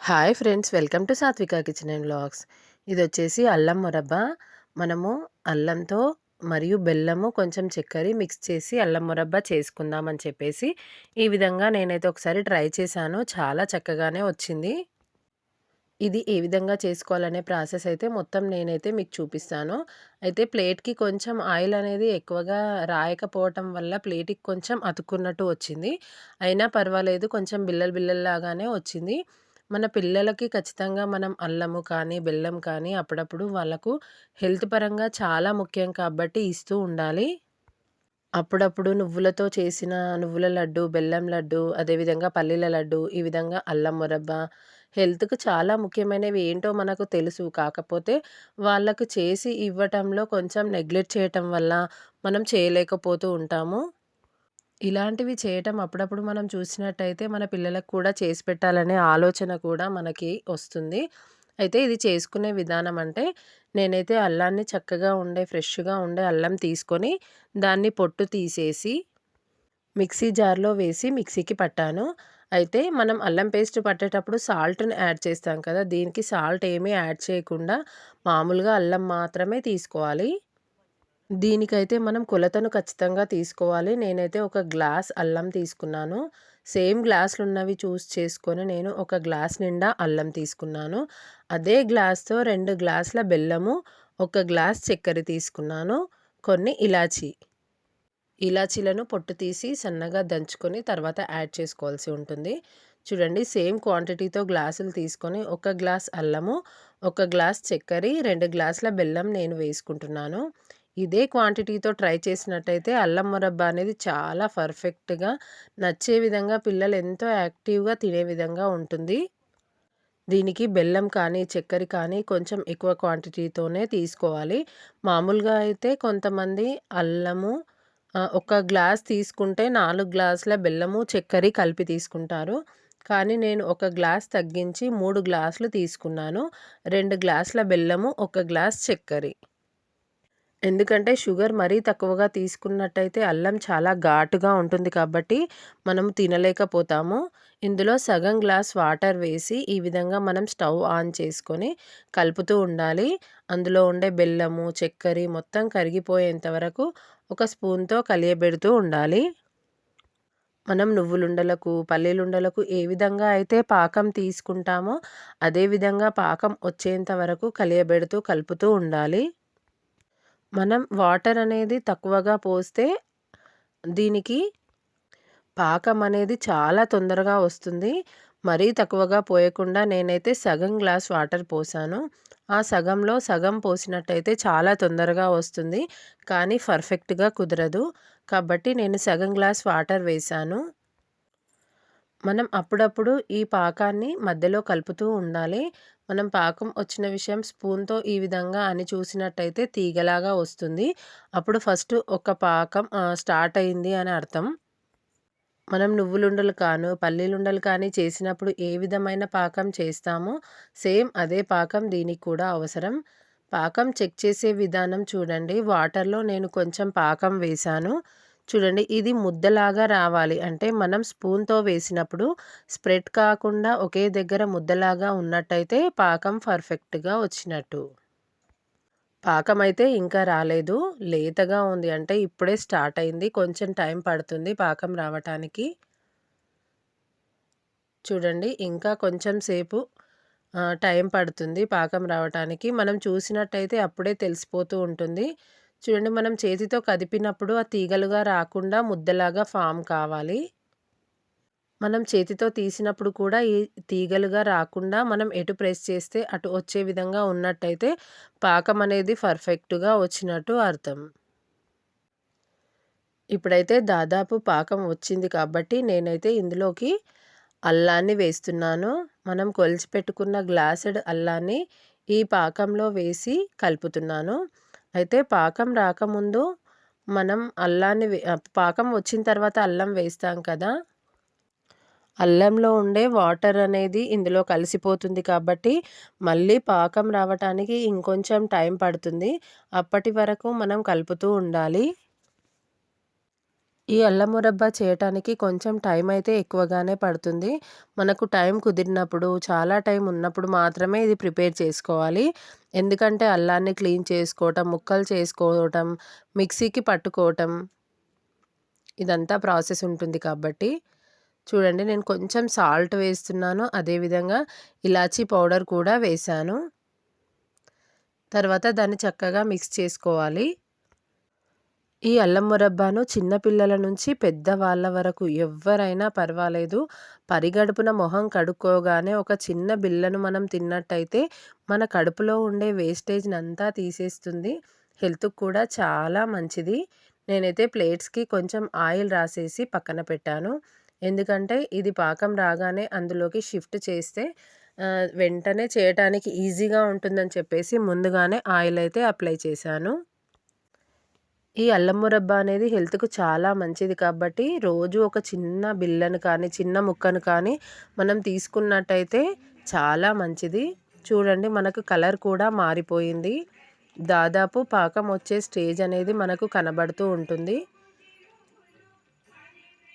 Hi friends welcome to Satvika kitchen and blogs ఇది వచ్చేసి అల్లం మురబ్బ. మనము అల్లంతో మరియు బెల్లము కొంచెం చక్కెర మిక్స్ చేసి అల్లం మురబ్బ చేసుకుందామని చెప్పేసి ఈ విధంగా నేనైతే ఒకసారి ట్రై చేశాను. చాలా చక్కగానే వచ్చింది. ఇది ఏ విధంగా చేసుకోవాలనే ప్రాసెస్ అయితే మొత్తం నేనైతే మీకు చూపిస్తాను. అయితే ప్లేట్కి కొంచెం ఆయిల్ అనేది ఎక్కువగా రాయకపోవటం వల్ల ప్లేట్కి కొంచెం అతుక్కున్నట్టు వచ్చింది. అయినా పర్వాలేదు కొంచెం బిల్లలు బిల్లల్లాగానే వచ్చింది. మన పిల్లలకి ఖచ్చితంగా మనం అల్లము కానీ బెల్లం కానీ అప్పుడప్పుడు వాళ్ళకు హెల్త్ పరంగా చాలా ముఖ్యం కాబట్టి ఇస్తూ ఉండాలి అప్పుడప్పుడు నువ్వులతో చేసిన నువ్వుల లడ్డు బెల్లం లడ్డు అదేవిధంగా పల్లీల లడ్డు ఈ విధంగా అల్లం మురబ్బ హెల్త్కు చాలా ముఖ్యమైనవి ఏంటో మనకు తెలుసు. కాకపోతే వాళ్ళకు చేసి ఇవ్వటంలో కొంచెం నెగ్లెక్ట్ చేయటం వల్ల మనం చేయలేకపోతూ ఉంటాము. ఇలాంటివి చేయటం అప్పుడప్పుడు మనం చూసినట్టయితే మన పిల్లలకు కూడా చేసి పెట్టాలనే ఆలోచన కూడా మనకి వస్తుంది. అయితే ఇది చేసుకునే విధానం అంటే నేనైతే అల్లాన్ని చక్కగా ఉండే ఫ్రెష్‌గా ఉండే అల్లం తీసుకొని దాన్ని పొట్టు తీసేసి మిక్సీ జార్‌లో వేసి మిక్సీకి పట్టాను. అయితే మనం అల్లం పేస్ట్ పట్టేటప్పుడు సాల్ట్‌ని యాడ్ చేస్తాం కదా! దీనికి సాల్ట్ ఏమీ యాడ్ చేయకుండా మామూలుగా అల్లం మాత్రమే తీసుకోవాలి. దీనికైతే మనం కొలతను ఖచ్చితంగా తీసుకోవాలి. నేనైతే ఒక గ్లాస్ అల్లం తీసుకున్నాను. సేమ్ గ్లాసులు ఉన్నవి చూస్ చేసుకొని నేను ఒక గ్లాస్ నిండా అల్లం తీసుకున్నాను. అదే గ్లాస్‌తో రెండు గ్లాసుల బెల్లము, ఒక గ్లాస్ చక్కెర తీసుకున్నాను. కొన్ని ఇలాచీ. ఇలాచీలను పొట్టు తీసి సన్నగా దంచుకొని తర్వాత యాడ్ చేసుకోవాల్సి ఉంటుంది. చూడండి సేమ్ క్వాంటిటీతో గ్లాసులు తీసుకొని ఒక గ్లాస్ అల్లము, ఒక గ్లాస్ చక్కెర, రెండు గ్లాసుల బెల్లం నేను వేసుకుంటున్నాను. ఇదే క్వాంటిటీతో ట్రై చేసినట్టయితే అల్లం మురబ్బ అనేది చాలా పర్ఫెక్ట్‌గా నచ్చే విధంగా పిల్లలు ఎంతో యాక్టివ్‌గా తినే విధంగా ఉంటుంది. దీనికి బెల్లం కానీ, చక్కెర కానీ కొంచెం ఎక్కువ క్వాంటిటీతోనే తీసుకోవాలి. మామూలుగా అయితే కొంతమంది అల్లము ఒక గ్లాస్ తీసుకుంటే నాలుగు గ్లాసుల బెల్లము, చక్కెర కలిపి తీసుకుంటారు. కానీ నేను ఒక గ్లాస్ తగ్గించి మూడు గ్లాసులు తీసుకున్నాను. రెండు గ్లాసుల బెల్లము, ఒక గ్లాస్ చక్కెర. ఎందుకంటే షుగర్ మరీ తక్కువగా తీసుకున్నట్టయితే అల్లం చాలా ఘాటుగా ఉంటుంది కాబట్టి మనం తినలేకపోతాము. ఇందులో సగం గ్లాస్ వాటర్ వేసి ఈ విధంగా మనం స్టవ్ ఆన్ చేసుకొని కలుపుతూ ఉండాలి. అందులో ఉండే బెల్లము, చక్కెర మొత్తం కరిగిపోయేంత వరకు ఒక స్పూన్‌తో కలియబెడుతూ ఉండాలి. మనం నువ్వులుండలకు, పల్లీలుండలకు ఏ విధంగా అయితే పాకం తీసుకుంటామో అదే విధంగా పాకం వచ్చేంత వరకు కలియబెడుతూ కలుపుతూ ఉండాలి. మనం వాటర్ అనేది తక్కువగా పోస్తే దీనికి పాకం అనేది చాలా తొందరగా వస్తుంది. మరీ తక్కువగా పోయకుండా నేనైతే సగం గ్లాస్ వాటర్ పోసాను. ఆ సగంలో సగం పోసినట్టయితే చాలా తొందరగా వస్తుంది. కానీ పర్ఫెక్ట్‌గా కుదరదు. కాబట్టి నేను సగం గ్లాస్ వాటర్ వేశాను. మనం అప్పుడప్పుడు ఈ పాకాన్ని మధ్యలో కలుపుతూ ఉండాలి. మనం పాకం వచ్చిన విషయం స్పూన్‌తో ఈ విధంగా అని చూసినట్టయితే తీగలాగా వస్తుంది. అప్పుడు ఫస్ట్ ఒక పాకం స్టార్ట్ అయింది అని అర్థం. మనం నువ్వులుండలు కాను, పల్లీలుండలు కానీ చేసినప్పుడు ఏ విధమైన పాకం చేస్తామో సేమ్ అదే పాకం దీనికి కూడా అవసరం. పాకం చెక్ చేసే విధానం చూడండి. వాటర్‌లో నేను కొంచెం పాకం వేశాను. చూడండి ఇది ముద్దలాగా రావాలి. అంటే మనం స్పూన్‌తో వేసినప్పుడు స్ప్రెడ్ కాకుండా ఒకే దగ్గర ముద్దలాగా ఉన్నట్టయితే పాకం పర్ఫెక్ట్‌గా వచ్చినట్టు. పాకం అయితే ఇంకా రాలేదు. లేతగా ఉంది. అంటే ఇప్పుడే స్టార్ట్ అయింది. కొంచెం టైం పడుతుంది పాకం రావటానికి. చూడండి ఇంకా కొంచెం సేపు టైం పడుతుంది పాకం రావటానికి. మనం చూసినట్టయితే అప్పుడే తెలిసిపోతూ ఉంటుంది. చూడండి మనం చేతితో కదిపినప్పుడు ఆ తీగలుగా రాకుండా ముద్దలాగా ఫామ్ కావాలి. మనం చేతితో తీసినప్పుడు కూడా ఈ తీగలుగా రాకుండా మనం ఎటు ప్రెస్ చేస్తే అటు వచ్చే విధంగా ఉన్నట్టయితే పాకం అనేది పర్ఫెక్ట్‌గా వచ్చినట్టు అర్థం. ఇప్పుడైతే దాదాపు పాకం వచ్చింది కాబట్టి నేనైతే ఇందులోకి అల్లాన్ని వేస్తున్నాను. మనం కొలిచి పెట్టుకున్న గ్లాసెడ్ అల్లాన్ని ఈ పాకంలో వేసి కలుపుతున్నాను. అయితే పాకం రాకముందు మనం అల్లాన్ని పాకం వచ్చిన తర్వాత అల్లం వేస్తాం కదా! అల్లంలో ఉండే వాటర్ అనేది ఇందులో కలిసిపోతుంది కాబట్టి మళ్ళీ పాకం రావటానికి ఇంకొంచెం టైం పడుతుంది. అప్పటి వరకు మనం కలుపుతూ ఉండాలి. ఈ అల్లం మురబ్బా చేయటానికి కొంచెం టైం అయితే ఎక్కువగానే పడుతుంది. మనకు టైం కుదిరినప్పుడు చాలా టైం ఉన్నప్పుడు మాత్రమే ఇది ప్రిపేర్ చేసుకోవాలి. ఎందుకంటే అల్లాన్ని క్లీన్ చేసుకోవటం ముక్కలు చేసుకోవటం మిక్సీకి పట్టుకోవటం ఇదంతా ప్రాసెస్ ఉంటుంది కాబట్టి. చూడండి నేను కొంచెం సాల్ట్ వేస్తున్నాను. అదేవిధంగా ఇలాచీ పౌడర్ కూడా వేశాను. తర్వాత దాన్ని చక్కగా మిక్స్ చేసుకోవాలి. ఈ అల్లం మురబ్బాను చిన్నపిల్లల నుంచి పెద్దవాళ్ళ వరకు ఎవ్వరైనా పర్వాలేదు. పరిగడుపున మొహం కడుక్కోగానే ఒక చిన్న బిల్లను మనం తిన్నట్టయితే మన కడుపులో ఉండే వేస్టేజ్ని అంతా తీసేస్తుంది. హెల్త్కి కూడా చాలా మంచిది. నేనైతే ప్లేట్స్కి కొంచెం ఆయిల్ రాసేసి పక్కన పెట్టాను. ఎందుకంటే ఇది పాకం రాగానే అందులోకి షిఫ్ట్ చేస్తే వెంటనే చేయటానికి ఈజీగా ఉంటుందని చెప్పేసి ముందుగానే ఆయిల్ అయితే అప్లై చేశాను. ఈ అల్లం మురబ్బ అనేది హెల్త్‌కు చాలా మంచిది కాబట్టి, రోజు ఒక చిన్న బిల్లను కానీ, చిన్న ముక్కను కానీ మనం తీసుకున్నట్టయితే చాలా మంచిది. చూడండి మనకు కలర్ కూడా మారిపోయింది. దాదాపు పాకం వచ్చే స్టేజ్ అనేది మనకు కనబడుతూ ఉంటుంది.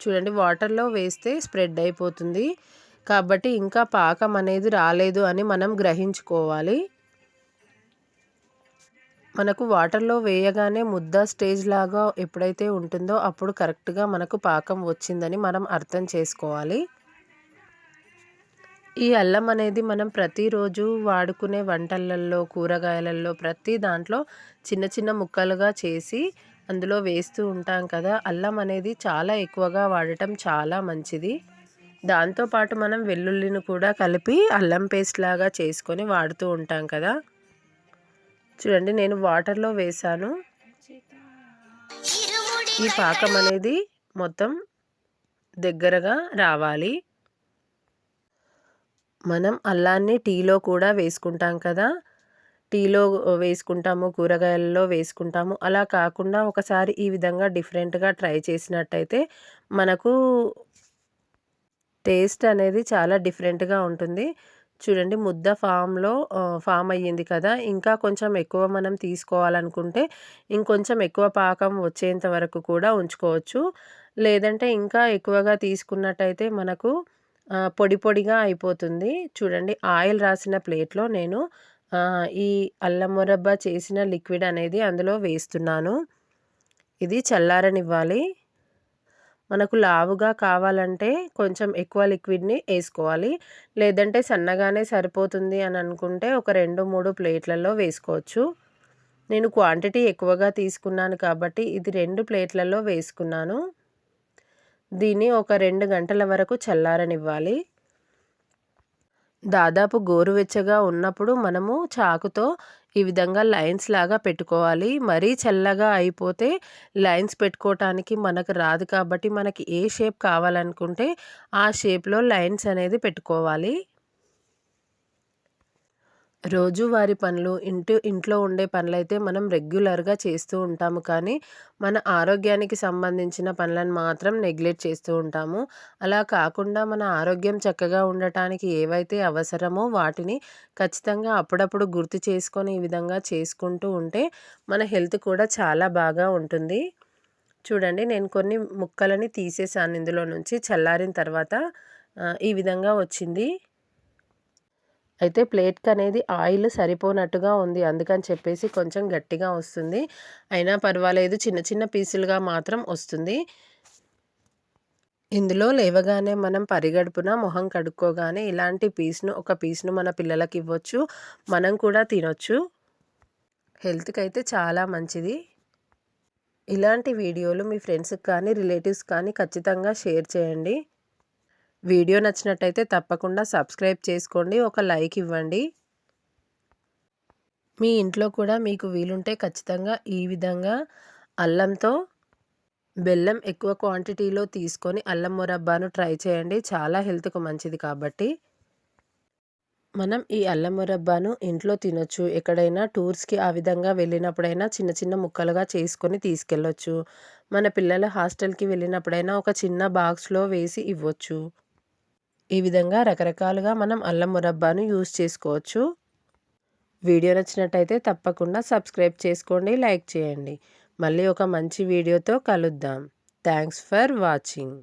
చూడండి వాటర్‌లో వేస్తే స్ప్రెడ్ అయిపోతుంది. కాబట్టి ఇంకా పాకం అనేది రాలేదు అని మనం గ్రహించుకోవాలి. మనకు వాటర్‌లో వేయగానే ముద్ద స్టేజ్ లాగా ఎప్పుడైతే ఉంటుందో అప్పుడు కరెక్ట్‌గా మనకు పాకం వచ్చిందని మనం అర్థం చేసుకోవాలి. ఈ అల్లం అనేది మనం ప్రతిరోజు వాడుకునే వంటలల్లో, కూరగాయలల్లో ప్రతి దాంట్లో చిన్న చిన్న ముక్కలుగా చేసి అందులో వేస్తూ ఉంటాం కదా! అల్లం అనేది చాలా ఎక్కువగా వాడటం చాలా మంచిది. దాంతో పాటు మనం వెల్లుల్లిని కూడా కలిపి అల్లం పేస్ట్ లాగా చేసుకొని వాడుతూ ఉంటాం కదా! చూడండి నేను వాటర్‌లో వేశాను. ఈ పాకం అనేది మొత్తం దగ్గరగా రావాలి. మనం అల్లాన్ని టీలో కూడా వేసుకుంటాం కదా! టీలో వేసుకుంటాము, కూరగాయలలో వేసుకుంటాము. అలా కాకుండా ఒకసారి ఈ విధంగా డిఫరెంట్‌గా ట్రై చేసినట్టయితే మనకు టేస్ట్ అనేది చాలా డిఫరెంట్‌గా ఉంటుంది. చూడండి ముద్ద ఫామ్‌లో ఫామ్ అయ్యింది కదా! ఇంకా కొంచెం ఎక్కువ మనం తీసుకోవాలనుకుంటే ఇంకొంచెం ఎక్కువ పాకం వచ్చేంత వరకు కూడా ఉంచుకోవచ్చు. లేదంటే ఇంకా ఎక్కువగా తీసుకున్నట్టయితే మనకు పొడి పొడిగా అయిపోతుంది. చూడండి ఆయిల్ రాసిన ప్లేట్‌లో నేను ఈ అల్లం మురబ్బా చేసిన లిక్విడ్ అనేది అందులో వేస్తున్నాను. ఇది చల్లారనివ్వాలి. మనకు లావుగా కావాలంటే కొంచెం ఎక్కువ లిక్విడ్‌ని వేసుకోవాలి లేదంటే సన్నగానే సరిపోతుంది అని అనుకుంటే ఒక రెండు మూడు ప్లేట్లలో వేసుకోవచ్చు. నేను క్వాంటిటీ ఎక్కువగా తీసుకున్నాను కాబట్టి ఇది రెండు ప్లేట్లలో వేసుకున్నాను. దీన్ని ఒక రెండు గంటల వరకు చల్లారనివ్వాలి. దాదాపు గోరువెచ్చగా ఉన్నప్పుడు మనము చాకుతో ఈ విధంగా లైన్స్ లాగా పెట్టుకోవాలి. మరీ చల్లగా అయిపోతే లైన్స్ పెట్టుకోవటానికి మనకు రాదు కాబట్టి మనకి ఏ షేప్ కావాలనుకుంటే ఆ షేప్లో లైన్స్ అనేది పెట్టుకోవాలి. రోజువారి పనులు ఇంటి ఇంట్లో ఉండే పనులైతే మనం రెగ్యులర్గా చేస్తూ ఉంటాము. కానీ మన ఆరోగ్యానికి సంబంధించిన పనులను మాత్రం నెగ్లెక్ట్ చేస్తూ ఉంటాము. అలా కాకుండా మన ఆరోగ్యం చక్కగా ఉండటానికి ఏవైతే అవసరమో వాటిని ఖచ్చితంగా అప్పుడప్పుడు గుర్తు చేసుకొని ఈ విధంగా చేసుకుంటూ ఉంటే మన హెల్త్ కూడా చాలా బాగా ఉంటుంది. చూడండి నేను కొన్ని ముక్కలని తీసేసాను. ఇందులో నుంచి చల్లారిన తర్వాత ఈ విధంగా వచ్చింది. అయితే ప్లేట్కి అనేది ఆయిల్ సరిపోనట్టుగా ఉంది. అందుకని చెప్పేసి కొంచెం గట్టిగా వస్తుంది. అయినా పర్వాలేదు. చిన్న చిన్న పీసులుగా మాత్రం వస్తుంది. ఇందులో లేవగానే మనం పరిగడుపున మొహం కడుక్కోగానే ఇలాంటి పీస్ను ఒక పీస్ను మన పిల్లలకి ఇవ్వచ్చు. మనం కూడా తినొచ్చు. హెల్త్కి అయితే చాలా మంచిది. ఇలాంటి వీడియోలు మీ ఫ్రెండ్స్కి కానీ రిలేటివ్స్ కానీ ఖచ్చితంగా షేర్ చేయండి. వీడియో నచ్చినట్టయితే తప్పకుండా సబ్స్క్రైబ్ చేసుకోండి ఒక లైక్ ఇవ్వండి. మీ ఇంట్లో కూడా మీకు వీలుంటే ఖచ్చితంగా ఈ విధంగా అల్లంతో బెల్లం ఎక్కువ క్వాంటిటీలో తీసుకొని అల్లం మురబ్బాను ట్రై చేయండి చాలా హెల్త్కు మంచిది కాబట్టి. మనం ఈ అల్లం మురబ్బాను ఇంట్లో తినొచ్చు ఎక్కడైనా టూర్స్కి ఆ విధంగా వెళ్ళినప్పుడైనా చిన్న చిన్న ముక్కలుగా చేసుకొని తీసుకెళ్ళొచ్చు. మన పిల్లల హాస్టల్కి వెళ్ళినప్పుడైనా ఒక చిన్న బాక్స్లో వేసి ఇవ్వచ్చు. ఈ విధంగా రకరకాలుగా మనం అల్లం మురబ్బాను యూస్ చేసుకోవచ్చు. వీడియో నచ్చినట్టయితే తప్పకుండా సబ్స్క్రైబ్ చేసుకోండి లైక్ చేయండి. మళ్ళీ ఒక మంచి వీడియోతో కలుద్దాం. Thanks for watching.